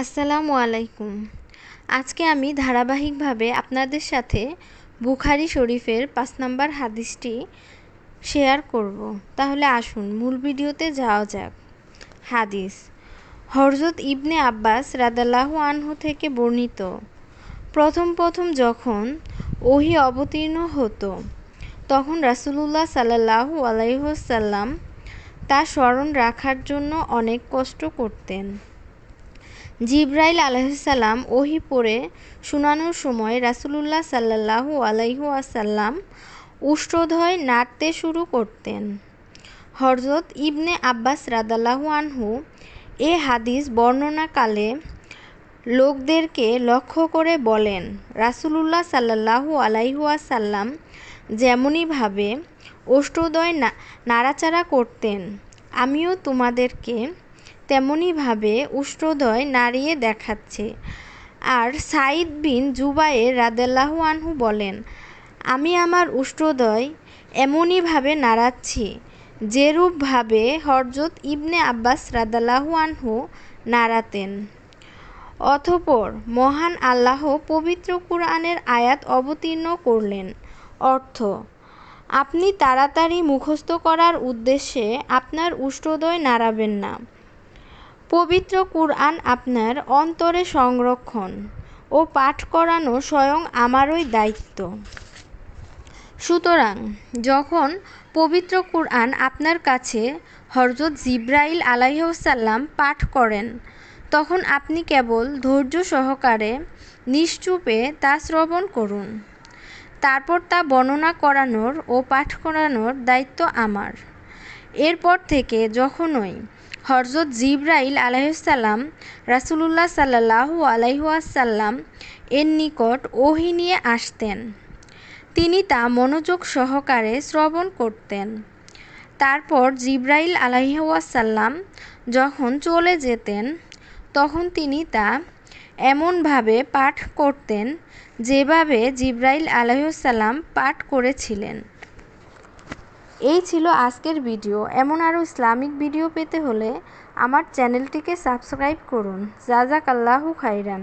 আসসালামু আলাইকুম। আজকে আমি ধারাবাহিকভাবে আপনাদের সাথে বুখারি শরীফের পাঁচ নাম্বার হাদিসটি শেয়ার করব। তাহলে আসুন, মূল ভিডিওতে যাওয়া যাক। হাদিস হরজত ইবনে আব্বাস রাদাল্লাহু আনহু থেকে বর্ণিত, প্রথম প্রথম যখন ওহি অবতীর্ণ হতো, তখন রাসুলুল্লাহ সাল্লাহু আলাইসাল্লাম তা স্মরণ রাখার জন্য অনেক কষ্ট করতেন। জিব্রাইল আলাইসাল্লাম ওহি পড়ে শোনানোর সময় রাসুলুল্লাহ সাল্লাহু আলাইহু আসাল্লাম উষ্ট্রধয় নাড়তে শুরু করতেন। হরজত ইবনে আব্বাস রাদাল্লাহু আনহু এ হাদিস বর্ণনাকালে লোকদেরকে লক্ষ্য করে বলেন, রাসুলুল্লাহ সাল্লাহু আলাইহুয়াসাল্লাম যেমনইভাবে অষ্টদয় নাড়াচাড়া করতেন, আমিও তোমাদেরকে তেমনইভাবে উষ্ট্রদয় নাড়িয়ে দেখাচ্ছে। আর সাইদ বিন জুবাইর রাদেল্লাহু আনহু বলেন, আমি আমার উষ্ট্রদয় এমনইভাবে নাড়াচ্ছি। যেরূপভাবে হরজত ইবনে আব্বাস রাদাল্লাহু আনহু নাড়াতেন। অথপর মহান আল্লাহ পবিত্র কুরআনের আয়াত অবতীর্ণ করলেন। অর্থ, আপনি তাড়াতাড়ি মুখস্থ করার উদ্দেশ্যে আপনার উষ্ট্রদয় নাড়াবেন না। পবিত্র কুরআন আপনার অন্তরে সংরক্ষণ ও পাঠ করানো স্বয়ং আমারই দায়িত্ব। সুতরাং, যখন পবিত্র কুরআন আপনার কাছে হরজত জিব্রাইল আলাইসাল্লাম পাঠ করেন, তখন আপনি কেবল ধৈর্য সহকারে নিশ্চুপে তা শ্রবণ করুন। তারপর তা বর্ণনা করানোর ও পাঠ করানোর দায়িত্ব আমার। এরপর থেকে যখনই হরজত জিব্রাইল আলাইসাল্লাম রাসুলুল্লাহ সাল্লাহু আলাইহাসাল্লাম এর নিকট ওহি নিয়ে আসতেন। তিনি তা মনোযোগ সহকারে শ্রবণ করতেন। তারপর জিব্রাইল আলাইহাসাল্লাম যখন চলে যেতেন, তখন তিনি তা এমনভাবে পাঠ করতেন যেভাবে জিব্রাইল আলাইসাল্লাম পাঠ করেছিলেন। এই ছিল আজকের ভিডিও। এমন আরও ইসলামিক ভিডিও পেতে হলে আমার চ্যানেলটিকে সাবস্ক্রাইব করুন। জাজাক আল্লাহু খাইরান